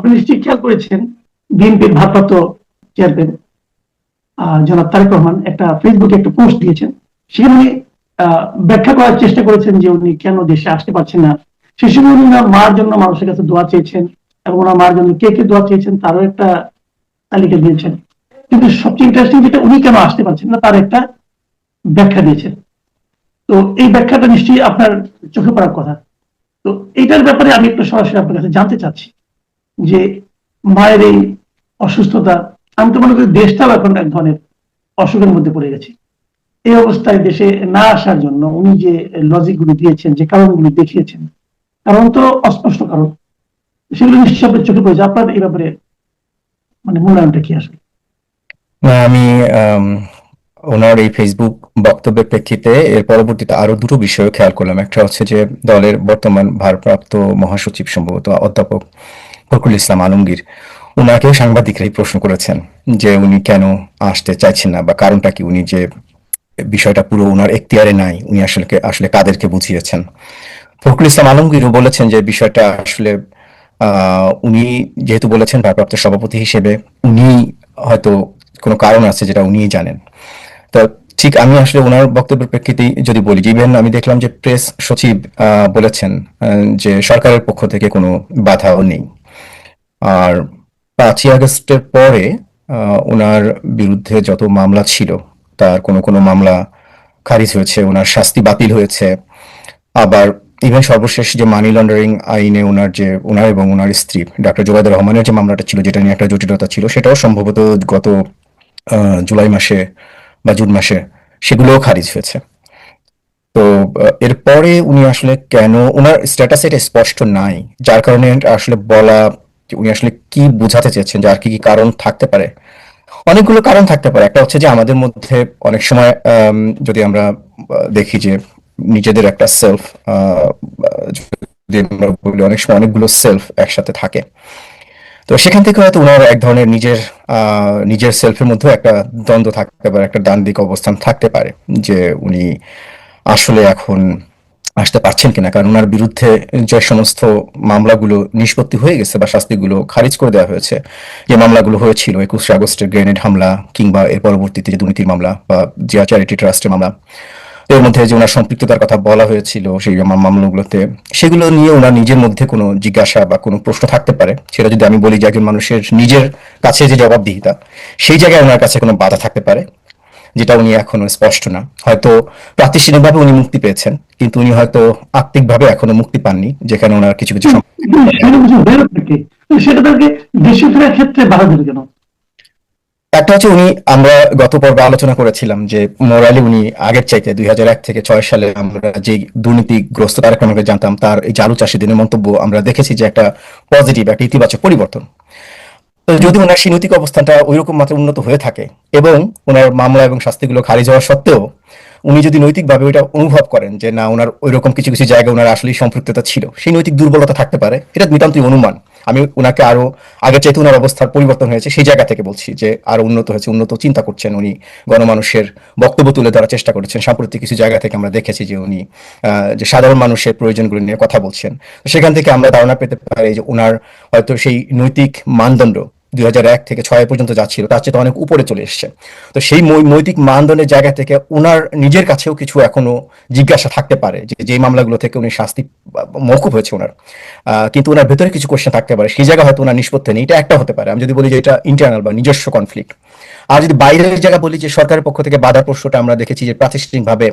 আপনি নিশ্চয়ই খেয়াল করেছেন, বিএনপির ভারপ্রাপ্ত চেয়ারম্যান জনাব তারেক রহমান একটা ফেসবুকে একটা পোস্ট দিয়েছেন। সেখানে ব্যাখ্যা করার চেষ্টা করেছেন যে উনি কেন দেশে আসতে পারছেন না। সেই সময় উনি মার জন্য মানুষের কাছে দোয়া চেয়েছেন এবং ওনার মার জন্য কে কে দোয়া চেয়েছেন তারও একটা তালিকা দিয়েছেন। কিন্তু সবচেয়ে ইন্টারেস্টিং যেটা, উনি কেন আসতে পারছেন না তার একটা ব্যাখ্যা দিয়েছেন। তো এই ব্যাখ্যাটা নিশ্চয়ই আপনার চোখে পড়ার কথা। তো এইটার ব্যাপারে আমি একটু সরাসরি আপনার কাছে জানতে চাচ্ছি। যে মায়ের এই অসুস্থতা আমি তো মনে করি দেশটাও এখন এক ধরনের অসুখের মধ্যে পড়ে গেছে। এই অবস্থায় দেশে না আসার জন্য উনি যে লজিকগুলো দিয়েছেন যে কারণগুলো দেখিয়েছেন কারণ তো অস্পষ্ট কারণ। সেগুলো আপনার চোখে পড়েছে। আপনার এই ব্যাপারে মানে মূল্যায়নটা কি আসলে? আম, ওনার এই ফেসবুক বক্তব্যের প্রেক্ষিতে এর পরবর্তীতে আরও দুটো বিষয় খেয়াল করলাম। একটা হচ্ছে যে দলের বর্তমান ভারপ্রাপ্ত মহাসচিব সম্ভবত অধ্যাপক। ফখরুল ইসলাম আলমগীর ওনাকে সাংবাদিকরাই প্রশ্ন করেছেন যে উনি কেন আসতে চাইছেন না বা কারণটা কি? উনি যে বিষয়টা পুরো ওনার এখতিয়ারে নাই, উনি আসলে আসলে কাদেরকে বুঝিয়েছেন? ফখরুল ইসলাম আলমগীরও বলেছেন যে বিষয়টা আসলে উনি যেহেতু বলেছেন ভারপ্রাপ্ত সভাপতি হিসেবে, উনি হয়তো কোনো কারণ আছে যেটা উনিই জানেন। তো ঠিক আমি আসলে ওনার বক্তব্যের প্রেক্ষিতেই যদি বলি ইভেন আমি দেখলাম যে প্রেস সচিব বলেছেন যে সরকারের পক্ষ থেকে কোনো বাধাও নেই। আর পাঁচই আগস্টের পরে ওনার বিরুদ্ধে যত মামলা ছিল, তার কোনো কোনো মামলা খারিজ হয়েছে ওনার শাস্তি বাতিল হয়েছে। আবার ইভেন সর্বশেষ যে মানি লন্ডারিং আইনে ওনার যে ওনার এবং ওনার স্ত্রী ডক্টর জুবাইদুর রহমানের যে মামলাটা ছিল, যেটা নিয়ে একটা জটিলতা ছিল, সেটাও সম্ভবত গত জুলাই মাসে বা জুন মাসে সেগুলোও খারিজ হয়েছে। তো এরপরে উনি আসলে কেন ওনার স্ট্যাটাস এটা স্পষ্ট নাই, যার কারণে আসলে বলা উনি আসলে কি বোঝাতে চেয়েছেন যে আর কি কি কারণ থাকতে পারে? অনেকগুলো কারণ থাকতে পারে। একটা হচ্ছে যে আমাদের মধ্যে অনেক সময় যদি আমরা দেখি যে নিজেদের একটা সেলফ অনেক সময় অনেকগুলো সেলফ একসাথে থাকে। তো সেখান থেকে হয়তো ওনার এক ধরনের নিজের নিজের সেলফের মধ্যে একটা দ্বন্দ্ব থাকতে পারে, একটা ডান দিক অবস্থান থাকতে পারে যে উনি আসলে এখন আসতে পারছেন কিনা? কারণ ওনার বিরুদ্ধে যে সমস্ত মামলাগুলো নিষ্পত্তি হয়ে গেছে বা শাস্তিগুলো খারিজ করে দেওয়া হয়েছে, যে মামলাগুলো হয়েছিল, একুশে আগস্টের গ্রেনেড হামলা কিংবা এর পরবর্তীতে যে দুর্নীতির মামলা বা জিয়া চ্যারিটি ট্রাস্টের মামলা, এর মধ্যে যে ওনার সম্পৃক্ততার কথা বলা হয়েছিল সেই মাম- মামলাগুলোতে, সেগুলো নিয়ে ওনার নিজের মধ্যে কোনো জিজ্ঞাসা বা কোনো প্রশ্ন থাকতে পারে। সেটা যদি আমি বলি যে একজন মানুষের নিজের কাছে যে জবাবদিহিতা, সেই জায়গায় ওনার কাছে কোনো বাধা থাকতে পারে। যেটা উনি এখনও স্পষ্ট না। হয়তো প্রাতিষ্ঠানিকভাবে উনি মুক্তি পেয়েছেন কিন্তু উনি হয়তো আত্মিকভাবে এখনও মুক্তি পাননি যেখানে ওনার কিছু কিছু সেটা তাকে দেশে ফেরার ক্ষেত্রে বাধা দেবে কেন? একটা হচ্ছে উনি আমরা গত পর্বে আলোচনা করেছিলাম যে মোরালি উনি আগের চাইতে দুই হাজার এক থেকে ছয় সালে আমরা যে দুর্নীতিগ্রস্ত তারেক জানতাম তার এই আলু চাষিদের মন্তব্য আমরা দেখেছি যে একটা পজিটিভ একটা ইতিবাচক পরিবর্তন। যদি ওনার সেই নৈতিক অবস্থানটা ওইরকম মাত্রা উন্নত হয়ে থাকে এবং ওনার মামলা এবং শাস্তিগুলো খারিজ হওয়া সত্ত্বেও উনি যদি নৈতিকভাবে ওইটা অনুভব করেন যে না, ওনার ওইরকম কিছু কিছু জায়গায় ওনার আসলেই সম্পৃক্ততা ছিল, সেই নৈতিক দুর্বলতা থাকতে পারে, এটা নিতান্তই অনুমান। আমি ওনাকে আরও আগের চাইতে ওনার অবস্থার পরিবর্তন হয়েছে, সেই জায়গা থেকে বলছি যে আরও উন্নত হয়েছে, উন্নত চিন্তা করছেন উনি, গণমানুষের বক্তব্য তুলে ধরার চেষ্টা করেছেন, সাম্প্রতিক কিছু জায়গা থেকে আমরা দেখেছি যে উনি যে সাধারণ মানুষের প্রয়োজনগুলো নিয়ে কথা বলছেন। সেখান থেকে আমরা ধারণা পেতে পারি যে ওনার হয়তো সেই নৈতিক মানদণ্ড দুই থেকে ছয় পর্যন্ত যাচ্ছিল তার চেয়ে তো অনেক উপরে চলে এসছে। তো সেই নৈতিক মানদণ্ডের জায়গা থেকে ওনার নিজের কাছেও কিছু এখনও জিজ্ঞাসা থাকতে পারে যে যে মামলাগুলো থেকে উনি শাস্তি বা- মওকুফ হয়েছে ওনার কিন্তু ওনার ভেতরে কিছু কোশ্চেন থাকতে পারে। সেই জায়গা হয়তো ওনার নিষ্পত্তি নেই। এটা একটা হতে পারে। আমি যদি বলি যে এটা ইন্টারনাল বা নিজস্ব কনফ্লিক্ট আর যদি বাইরের জায়গা বলি যে সরকারের পক্ষ থেকে বাধা প্রশ্নটা আমরা দেখেছি যে প্রাতিষ্ঠানিকভাবে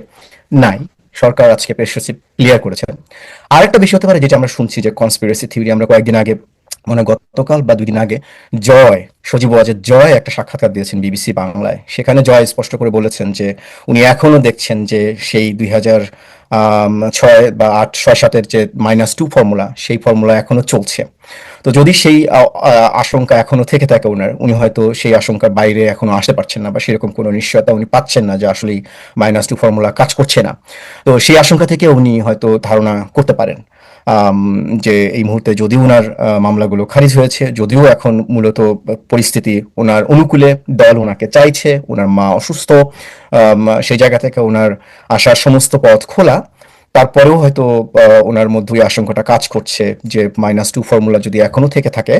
নাই। সরকার আজকে সচিব ক্লিয়ার করেছেন আরেকটা বিষয় হতে পারে যেটা আমরা শুনছি যে কনস্পিরেসি থিওরি আমরা কয়েকদিন আগে মানে গতকাল বা দুদিন আগে জয়, সজীব ওয়াজেদ জয় একটা সাক্ষাৎকার দিয়েছেন বিবিসি বাংলায়। সেখানে জয় স্পষ্ট করে বলেছেন যে, উনি এখনও দেখছেন যে সেই দুই হাজার ছয় বা আট, ছয় সাতের যে মাইনাস টু ফর্মুলা সেই ফর্মুলা এখনও চলছে। তো যদি সেই আশঙ্কা এখনও থেকে থাকে ওনার, উনি হয়তো সেই আশঙ্কার বাইরে এখনও আসতে পারছেন না বা সেরকম কোনো নিশ্চয়তা উনি পাচ্ছেন না যে আসলে মাইনাস টু ফর্মুলা কাজ করছে না। তো সেই আশঙ্কা থেকে উনি হয়তো ধারণা করতে পারেন। যে এই মুহূর্তে যদিও ওনার মামলাগুলো খারিজ হয়েছে, যদিও এখন মূলত পরিস্থিতি ওনার অনুকূলে, দল ওনাকে চাইছে ওনার মা অসুস্থ সেই জায়গা থেকে ওনার আসার সমস্ত পথ খোলা। তারপরেও হয়তো ওনার মধ্যে ওই আশঙ্কাটা কাজ করছে যে মাইনাস টু ফর্মুলা যদি এখনও থেকে থাকে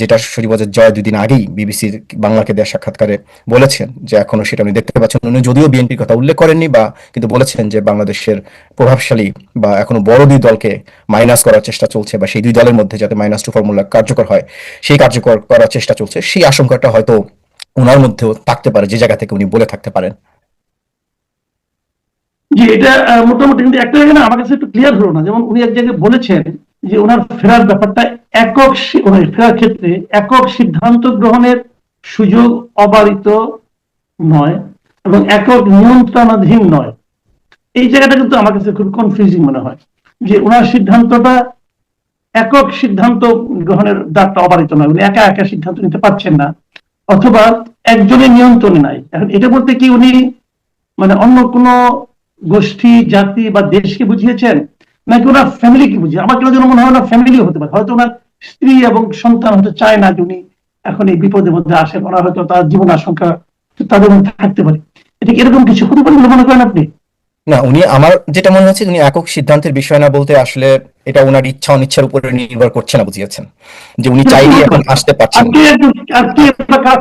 যেটা শরীফবাজার জয় দুদিন আগেই বিবিসির বাংলাকে দেওয়া সাক্ষাৎকারে বলেছেন যে এখনও সেটা উনি দেখতে পাচ্ছেন। উনি যদিও বিএনপির কথা উল্লেখ করেননি বা কিন্তু বলেছেন যে বাংলাদেশের প্রভাবশালী বা এখনও বড় দুই দলকে মাইনাস করার চেষ্টা চলছে বা সেই দুই দলের মধ্যে যাতে মাইনাস টু ফর্মুলা কার্যকর হয়, সেই কার্যকর করার চেষ্টা চলছে। সেই আশঙ্কাটা হয়তো ওনার মধ্যেও থাকতে পারে, যে জায়গা থেকে উনি বলে থাকতে পারেন। যে এটা মোটামুটি কিন্তু একটা জায়গায় আমার কাছে একটু ক্লিয়ার হলো না। যেমন উনি এক জায়গায় বলেছেন যে ওনার ফেরার ব্যাপারটা একক ফেরার ক্ষেত্রে একক সিদ্ধান্ত গ্রহণের সুযোগ অবারিত নয় এবং একক নিয়ন্ত্রণাধীন নয়। এই জায়গাটা কিন্তু আমার কাছে খুব কনফিউজিং মনে হয় যে ওনার সিদ্ধান্তটা একক সিদ্ধান্ত গ্রহণের দ্বারটা অবারিত নয়। উনি একা একা সিদ্ধান্ত নিতে পারছেন না অথবা একজনের নিয়ন্ত্রণে নাই। এখন এটা বলতে কি উনি মানে অন্য কোন গোষ্ঠী জাতি বা দেশকে বুঝিয়েছেন নাকি ওনার ফ্যামিলিকে বুঝিয়ে আমার কেন যেন মনে হয় ওনার ফ্যামিলিও হতে পারে। হয়তো ওনার স্ত্রী এবং সন্তান হয়তো চায় না যে উনি এখন এই বিপদের মধ্যে আসেন। ওনার হয়তো তার জীবন আশঙ্কা তাদের মধ্যে থাকতে পারে। এটা এরকম কিছু হতে পারে বলে মনে করেন আপনি? না উনি আমার যেটা মনে হচ্ছে উনি একক সিদ্ধান্তের বিষয় না বলতে আসলে এটা ওনার ইচ্ছা অনিচ্ছার উপরে নির্ভর করছে না বুঝিয়েছেন। যে উনি চাইলে এখন আসতে পারছেন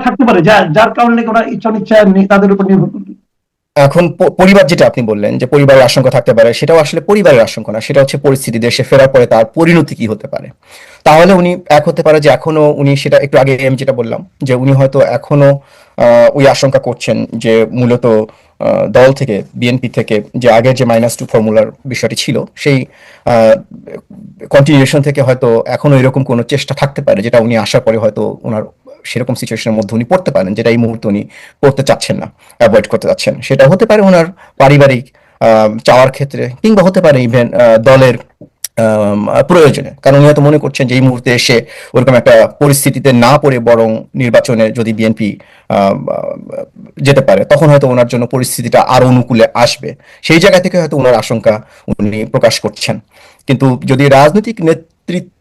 থাকতে পারে? যার কারণে ওনার ইচ্ছা অনিচ্ছা তাদের উপর নির্ভর এখন পরিবার যেটা আপনি বললেন যে পরিবারের আশঙ্কা থাকতে পারে, সেটাও আসলে পরিবারের আশঙ্কা না, সেটা হচ্ছে পরিস্থিতি দেশে ফেরার পরে তার পরিণতি কি হতে পারে। তাহলে উনি এক হতে পারে যে এখনও উনি সেটা একটু আগে আমি যেটা বললাম যে উনি হয়তো এখনও ওই আশঙ্কা করছেন যে মূলত দল থেকে, বিএনপি থেকে যে আগের যে মাইনাস টু ফর্মুলার বিষয়টি ছিল, সেই কন্টিনিউশন থেকে হয়তো এখনও এরকম কোনো চেষ্টা থাকতে পারে, যেটা উনি আসার পরে হয়তো ওনার সেরকম সিচুয়েশনের মধ্যে উনি পড়তে পারেন যেটা এই মুহূর্তে উনি পড়তে চাচ্ছেন না অ্যাভয়েড করতে চাচ্ছেন। সেটা হতে পারে ওনার পারিবারিক চাওয়ার ক্ষেত্রে কিংবা হতে পারে ইভেন দলের প্রয়োজনে। কারণ উনি হয়তো মনে করছেন যে এই মুহূর্তে এসে ওরকম একটা পরিস্থিতিতে না পড়ে বরং নির্বাচনে যদি বিএনপি যেতে পারে, তখন হয়তো ওনার জন্য পরিস্থিতিটা আরও অনুকূলে আসবে। সেই জায়গা থেকে হয়তো ওনার আশঙ্কা উনি প্রকাশ করছেন। কিন্তু যদি রাজনৈতিক নেতৃত্ব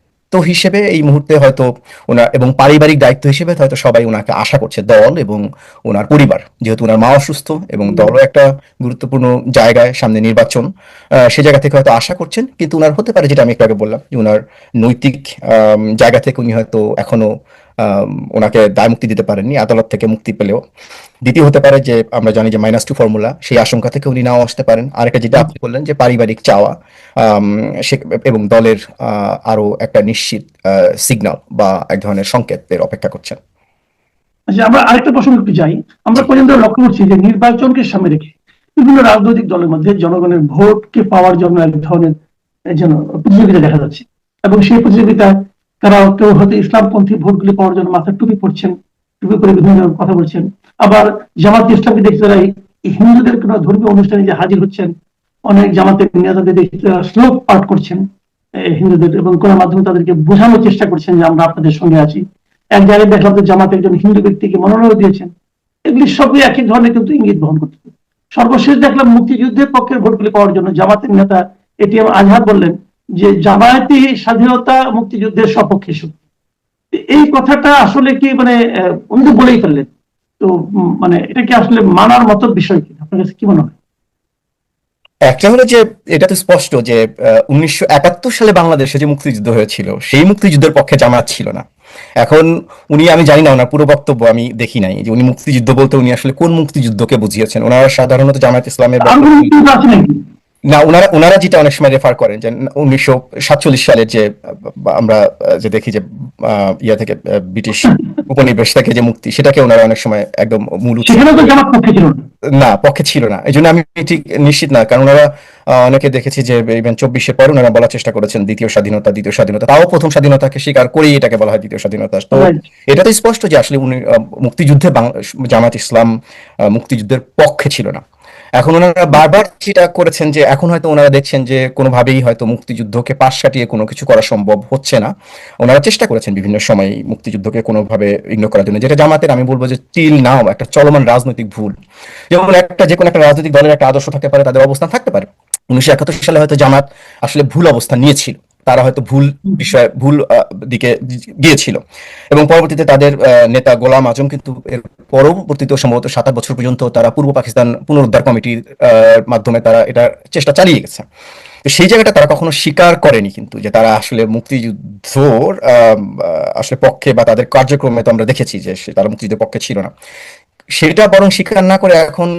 হিসেবে এই মুহূর্তে হয়তো ওনার এবং পারিবারিক দায়িত্ব হিসেবে হয়তো সবাই ওনাকে আশা করছে, দল এবং ওনার পরিবার। যেহেতু ওনার মা অসুস্থ এবং দলও একটা গুরুত্বপূর্ণ জায়গায় সামনে নির্বাচন সে জায়গা থেকে হয়তো আশা করছেন, কিন্তু ওনার হতে পারে যেটা আমি একটু আগে বললাম যে ওনার নৈতিক জায়গা থেকে উনি হয়তো এখনও ওনাকে দায় মুক্তি দিতে পারেননি, আদালত থেকে মুক্তি পেলেও। দ্বিতীয় হতে পারে যে, আমরা জানি যে মাইনাস টু ফর্মুলা সেই আশঙ্কা থেকে উনি নাও আসতে পারেন। আরেকটা যেটা আপনি বললেন যে পারিবারিক চাওয়া এবং দলের আরও একটা নিশ্চিত সিগন্যাল বা এক ধরনের সংকেতের অপেক্ষা করছেন। আচ্ছা আমরা আরেকটা প্রশ্ন একটু যাই আমরা পর্যন্ত লক্ষ্য করছি যে নির্বাচনকে সামনে রেখে বিভিন্ন রাজনৈতিক দলের মধ্যে জনগণের ভোটকে পাওয়ার জন্য এক ধরনের, যেন প্রতিযোগিতা দেখা যাচ্ছে। এবং সেই প্রতিযোগিতায় তারা কেউ হয়তো ইসলামপন্থী ভোটগুলি পাওয়ার জন্য মাথায় টুপি পড়ছেন, টুপি করে বিভিন্ন কথা বলছেন। আবার জামাত ইসলামকে দেখতে তারা হিন্দুদের কোনো ধর্মীয় অনুষ্ঠানে যে হাজির হচ্ছেন, অনেক জামাতের নেতাদের দেখতে তারা শ্লোক পাঠ করছেন হিন্দুদের এবং কোন মাধ্যমে তাদেরকে বোঝানোর চেষ্টা করছেন যে আমরা আপনাদের সঙ্গে আছি। এক জায়গায় দেখলাম যে জামাতে একজন হিন্দু ব্যক্তিকে মনোনয়ন দিয়েছেন। এগুলি সবই একই ধরনের কিন্তু ইঙ্গিত বহন করতে সর্বশেষ দেখলাম মুক্তিযুদ্ধের পক্ষের ভোটগুলি পাওয়ার জন্য জামাতের নেতা এটিএম আজহার বললেন যে জামায়াতি স্বাধীনতা মুক্তিযুদ্ধের সপক্ষে শক্তি এই কথাটা আসলে কি মানে উনি তো বলেই ফেললেন। তো মানে এটা কি আসলে মানার মতো বিষয় কি আপনার কাছে কি মনে হয়? একটা হলো যে এটা তো স্পষ্ট যে উনিশশো একাত্তর সালে বাংলাদেশে যে মুক্তিযুদ্ধ হয়েছিল সেই মুক্তিযুদ্ধের পক্ষে জামায়াত ছিল না। এখন উনি আমি জানি না ওনার পুরো বক্তব্য আমি দেখি নাই যে উনি মুক্তিযুদ্ধ বলতে উনি আসলে কোন মুক্তিযুদ্ধকে বুঝিয়েছেন। ওনারা সাধারণত জামায়াত ইসলামের না ওনারা ওনারা যেটা অনেক সময় রেফার করেন যে উনিশশো সাতচল্লিশ সালের যে আমরা যে দেখি যে ইয়া থেকে ব্রিটিশ উপনিবেশ থেকে যে মুক্তি সেটাকে ওনারা অনেক সময় একদম মূল না। পক্ষে ছিল না। এই জন্য আমি ঠিক নিশ্চিত না কারণ ওনারা অনেকে দেখেছি যে ইভেন চব্বিশের পর ওনারা বলার চেষ্টা করেছেন দ্বিতীয় স্বাধীনতা দ্বিতীয় স্বাধীনতা তাও প্রথম স্বাধীনতাকে স্বীকার করেই এটাকে বলা হয় দ্বিতীয় স্বাধীনতা। তো এটা তো স্পষ্ট যে আসলে উনি মুক্তিযুদ্ধে জামাত ইসলাম মুক্তিযুদ্ধের পক্ষে ছিল না। এখন ওনারা বারবার যেটা করেছেন যে এখন হয়তো ওনারা দেখছেন যে কোনোভাবেই হয়তো মুক্তিযুদ্ধকে পাশ কাটিয়ে কোনো কিছু করা সম্ভব হচ্ছে না। ওনারা চেষ্টা করেছেন বিভিন্ন সময় মুক্তিযুদ্ধকে কোনোভাবে ইগনোর করার জন্য। যেটা জামাতের আমি বলব যে টিল নাও, একটা চলমান রাজনৈতিক ভুল। যেমন একটা যে কোনো একটা রাজনৈতিক দলের একটা আদর্শ থাকতে পারে, তাদের অবস্থান থাকতে পারে। উনিশশো একাত্তর সালে হয়তো জামাত আসলে ভুল অবস্থান নিয়েছিল। তারা হয়তো ভুল বিষয় ভুল দিকে গিয়েছিল। এবং পরবর্তীতে তাদের নেতা গোলাম আজম কিন্তু এর পরবর্তীতে সম্ভবত সাত আট বছর পর্যন্ত তারা পূর্ব পাকিস্তান পুনরুদ্ধার কমিটির মাধ্যমে তারা এটা চেষ্টা চালিয়ে গেছে। তো সেই জায়গাটা তারা কখনো স্বীকার করেনি কিন্তু যে তারা আসলে আহ, আসলে পক্ষে বা তাদের কার্যক্রমে তো আমরা দেখেছি যে তারা মুক্তিযুদ্ধের পক্ষে ছিল না। সেটা বরং স্বীকার না করে এখন